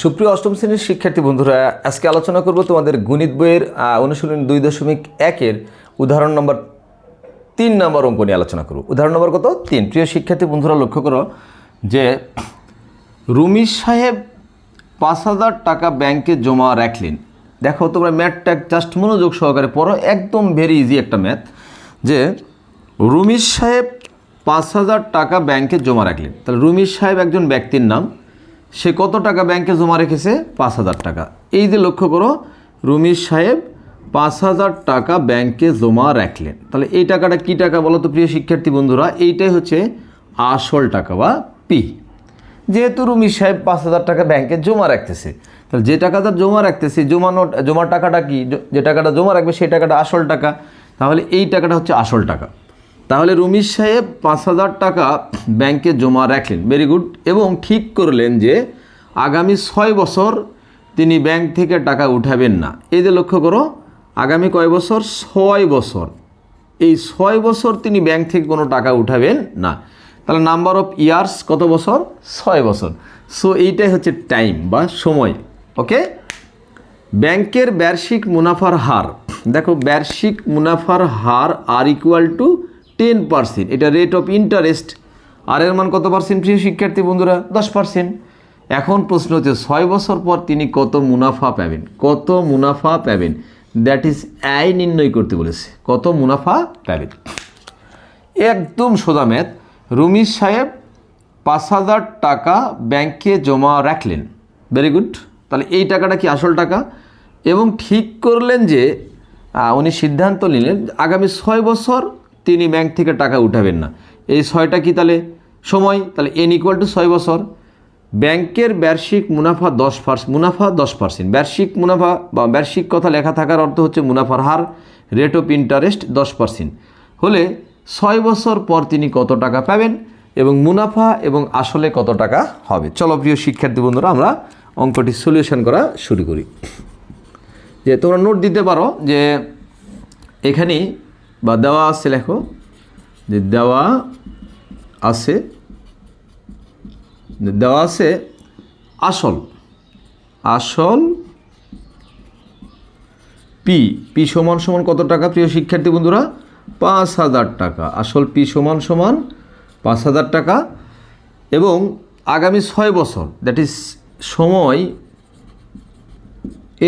সুপ্রিয় অষ্টম শ্রেণির শিক্ষার্থী বন্ধুরা, আজকে আলোচনা করব তোমাদের গণিত বইয়ের অনুশীলনী দুই দশমিক একের উদাহরণ নম্বর তিন নম্বর অঙ্ক নিয়ে আলোচনা করব। উদাহরণ নম্বর কত? তিন। প্রিয় শিক্ষার্থী বন্ধুরা, লক্ষ্য করো যে রুমি সাহেব পাঁচ হাজার টাকা ব্যাংকে জমা রাখলেন। দেখো তোমরা ম্যাথটা জাস্ট মনোযোগ সহকারে পড়ো, একদম ভেরি ইজি একটা ম্যাথ। যে রুমির সাহেব পাঁচ হাজার টাকা ব্যাংকে জমা রাখলেন। তাহলে রুমির সাহেব একজন ব্যক্তির নাম সে কত টাকা ব্যাংকে জমা রেখেছে? পাঁচ হাজার টাকা। এই যে লক্ষ্য করো, রুমির সাহেব পাঁচ হাজার টাকা ব্যাংকে জমা রাখলেন। তাহলে এই টাকাটা কী টাকা বলো তো প্রিয় শিক্ষার্থী বন্ধুরা? এইটাই হচ্ছে আসল টাকা বা পি। যেহেতু রুমি সাহেব পাঁচ হাজার টাকা ব্যাংকে জমা রাখতেছে, তাহলে যে টাকাটা জমা রাখতেছে, জমানো জমার টাকাটা কি? যে টাকাটা জমা রাখবে, সেই টাকাটা আসল টাকা। তাহলে এই টাকাটা হচ্ছে আসল টাকা। তাহলে রুমি সাহেব পাঁচ হাজার টাকা ব্যাংকে জমা রাখলেন। ভেরি গুড এবং ঠিক করলেন যে আগামী ছয় বছর তিনি ব্যাংক থেকে টাকা উঠাবেন না। এই যে লক্ষ্য করো, আগামী কয় বছর? ছয় বছর। এই ছয় বছর তিনি ব্যাংক থেকে কোনো টাকা উঠাবেন না। তাহলে নাম্বার অফ ইয়ার্স কত বছর? ছয় বছর। সো এইটাই হচ্ছে টাইম বা সময়। ওকে ব্যাংকের বার্ষিক মুনাফার হার। দেখো, বার্ষিক মুনাফার হার R equal to ten percent এটা রেট অফ ইন্টারেস্ট আর এর মান কত পার্সেন্ট প্রিয় শিক্ষার্থী বন্ধুরা? দশ পার্সেন্ট এখন প্রশ্ন হচ্ছে, ছয় বছর পর তিনি কত মুনাফা পাবেন? কত মুনাফা পাবেন? দ্যাট ইজ আয় নির্ণয় করতে বলেছে। কত মুনাফা পাবেন? একদম সোজা ম্যাথ রুমি সাহেব পাঁচ হাজার টাকা ব্যাংকে জমা রাখলেন। ভেরি গুড তাহলে এই টাকাটা কি আসল টাকা? এবং ঠিক করলেন যে উনি সিদ্ধান্ত নিলেন, আগামী ছয় বছর তিনি ব্যাংক থেকে টাকা উঠাবেন না। এই ছয়টা কি তাহলে? সময়, তাহলে এন ইকুয়াল টু ছয় বছর। ব্যাংকের বার্ষিক মুনাফা দশ পার্সেন্ট মুনাফা দশ পার্সেন্ট বার্ষিক মুনাফা বা বার্ষিক কথা লেখা থাকার অর্থ হচ্ছে মুনাফার হার রেট অফ ইন্টারেস্ট দশ পার্সেন্ট হলে ছয় বছর পর তিনি কত টাকা পাবেন এবং মুনাফা এবং আসলে কত টাকা হবে? চলো প্রিয় শিক্ষার্থী বন্ধুরা, আমরা অঙ্কটি সলিউশন করা শুরু করি। যে তোমরা নোট দিতে পারো যে এখানে বা দেওয়া আছে লেখো, যে দেওয়া আছে দেওয়া আছে আসল আসল পি পি সমান সমান কত টাকা প্রিয় শিক্ষার্থী বন্ধুরা? পাঁচ হাজার টাকা। আসল পি সমান সমান পাঁচ হাজার টাকা এবং আগামী ছয় বছর দ্যাট ইজ সময়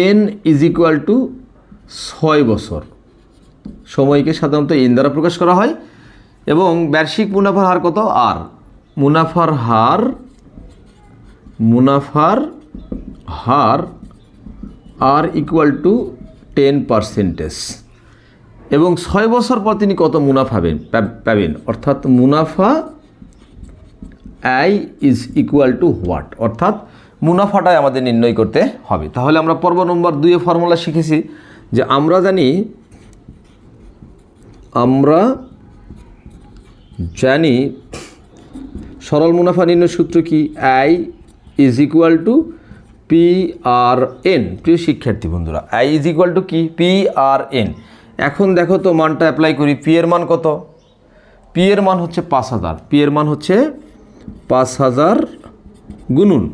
এন ইজ ইকুয়াল টু ছয় বছর। সময়কে সাধারণত এন দ্বারা প্রকাশ করা হয় এবং বার্ষিক মুনাফার হার কত? আর। মুনাফার হার মুনাফার হার R equal to ten percentage এবং ছয় বছর পর তিনি কত মুনাফা পাবেন? অর্থাৎ মুনাফা I is equal to what অর্থাৎ মুনাফাটাই আমাদের নির্ণয় করতে হবে। তাহলে আমরা পর্ব নম্বর দুইয়ে ফর্মুলা শিখেছি যে আমরা জানি আমরা জানি সরল মুনাফা নির্ণয় সূত্র কি? I is equal to P R N প্রিয় শিক্ষার্থী বন্ধুরা আই ইজ ইকুয়াল টু কি? পি আর এন এখন দেখো তো মানটা অ্যাপ্লাই করি পি এর মান কত? পি এর মান হচ্ছে পাঁচ হাজার। পি এর মান হচ্ছে পাঁচ হাজার গুনুন।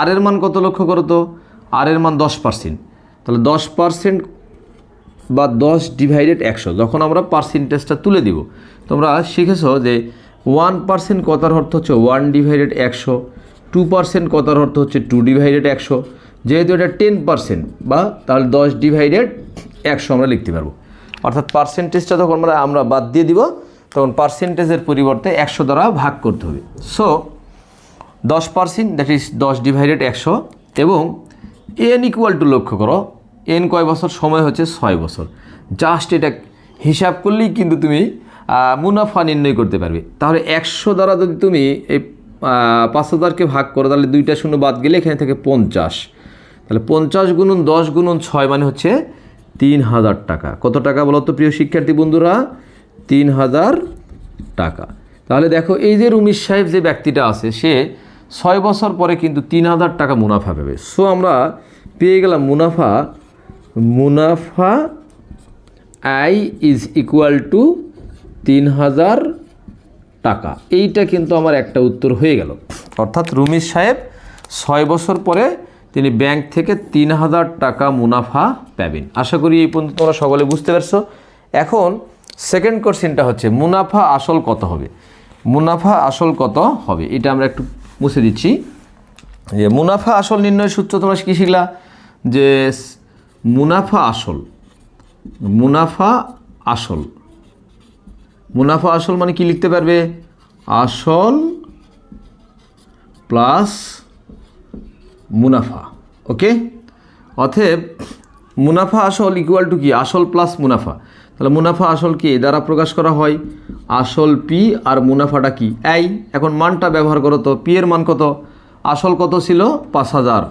আর এর মান কত লক্ষ্য করো তো? আর এর মান দশ পার্সেন্ট তাহলে দশ পার্সেন্ট বা দশ ডিভাইডেড একশো, যখন আমরা পার্সেন্টেজটা তুলে দিব, তোমরা শিখেছো যে ওয়ান পার্সেন্ট কথার অর্থ হচ্ছে ওয়ান ডিভাইডেড একশো টু পার্সেন্ট কথার অর্থ হচ্ছে টু ডিভাইডেড একশো, যেহেতু এটা টেন পার্সেন্ট বা তাহলে দশ ডিভাইডেড একশো আমরা লিখতে পারব। অর্থাৎ পার্সেন্টেজটা যখন আমরা আমরা বাদ দিয়ে দিব, তখন পার্সেন্টেজের পরিবর্তে একশো দ্বারা ভাগ করতে হবে। সো দশ পার্সেন্ট দ্যাট ইজ দশ ডিভাইডেড একশো, এবং এন ইকুয়াল টু লক্ষ্য করো এন কয় বছর? সময় হচ্ছে ছয় বছর। জাস্ট এটা হিসাব করলেই কিন্তু তুমি মুনাফা নির্ণয় করতে পারবে। তাহলে একশো দ্বারা যদি তুমি এই পাঁচ হাজারকে ভাগ করো, তাহলে দুইটা শূন্য বাদ গেলে এখানে থেকে পঞ্চাশ। তাহলে পঞ্চাশ গুণন দশ গুণন ছয় মানে হচ্ছে তিন হাজার টাকা। কত টাকা বলো তো প্রিয় শিক্ষার্থী বন্ধুরা? তিন হাজার টাকা। তাহলে দেখো, এই যে রুমির সাহেব যে ব্যক্তিটা আছে, সে ছয় বছর পরে কিন্তু তিন হাজার টাকা মুনাফা পাবে। সো আমরা পেয়ে গেলাম মুনাফা মুনাফা আই ইজ ইকুয়াল টু তিন হাজার টাকা। এইটা কিন্তু আমার একটা উত্তর হয়ে গেল। অর্থাৎ রুমির সাহেব ছয় বছর পরে তিনি ব্যাংক থেকে তিন হাজার টাকা মুনাফা পাবেন। আশা করি এই পর্যন্ত তোমরা সকলে বুঝতে পারছ। এখন সেকেন্ড কোশ্চেনটা হচ্ছে, মুনাফা আসল কত হবে? মুনাফা আসল কত হবে? এটা আমরা একটু মুছে দিচ্ছি। যে মুনাফা আসল নির্ণয় সূত্র তোমরা কি শিখলা? যে মুনাফা আসল। মুনাফা আসল। মুনাফা আসল মানে কি লিখতে পারবে? আসল প্লাস মুনাফা, ওকে? অতএব মুনাফা আসল ইকুয়াল টু কি? আসল প্লাস মুনাফা। তাহলে মুনাফা আসল কি? দ্বারা প্রকাশ করা হয় আসল পি আর মুনাফাটা কি? এই, এখন মানটা ব্যবহার করো তো। পি এর মান কত? আসল কত ছিল? পাঁচ হাজার।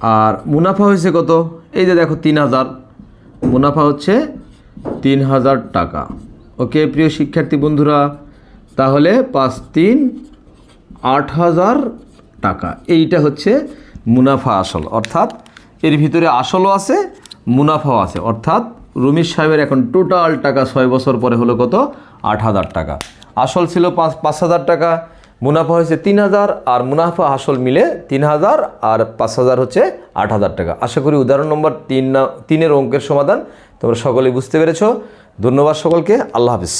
আর মুনাফা হয়েছে কত? এই যে দেখো, তিন হাজার। মুনাফা হচ্ছে তিন হাজার টাকা। ওকে, প্রিয় শিক্ষার্থী বন্ধুরা, তাহলে পাঁচ তিন আট হাজার টাকা। এইটা হচ্ছে মুনাফা আসল। অর্থাৎ এর ভিতরে আসলও আছে, মুনাফাও আছে। অর্থাৎ রুমির সাহেবের এখন টোটাল টাকা ছয় বছর পরে হলো কত? আট হাজার টাকা। আসল ছিল পাঁচ পাঁচ হাজার টাকা। মুনাফা হয়েছে তিন হাজার আর মুনাফা আসল মিলে তিন হাজার আর পাঁচ হাজার হচ্ছে আট হাজার টাকা। আশা করি উদাহরণ নম্বর তিন তিনের অঙ্কের সমাধান তোমরা সকলেই বুঝতে পেরেছ। ধন্যবাদ সকলকে। আল্লাহ হাফিজ।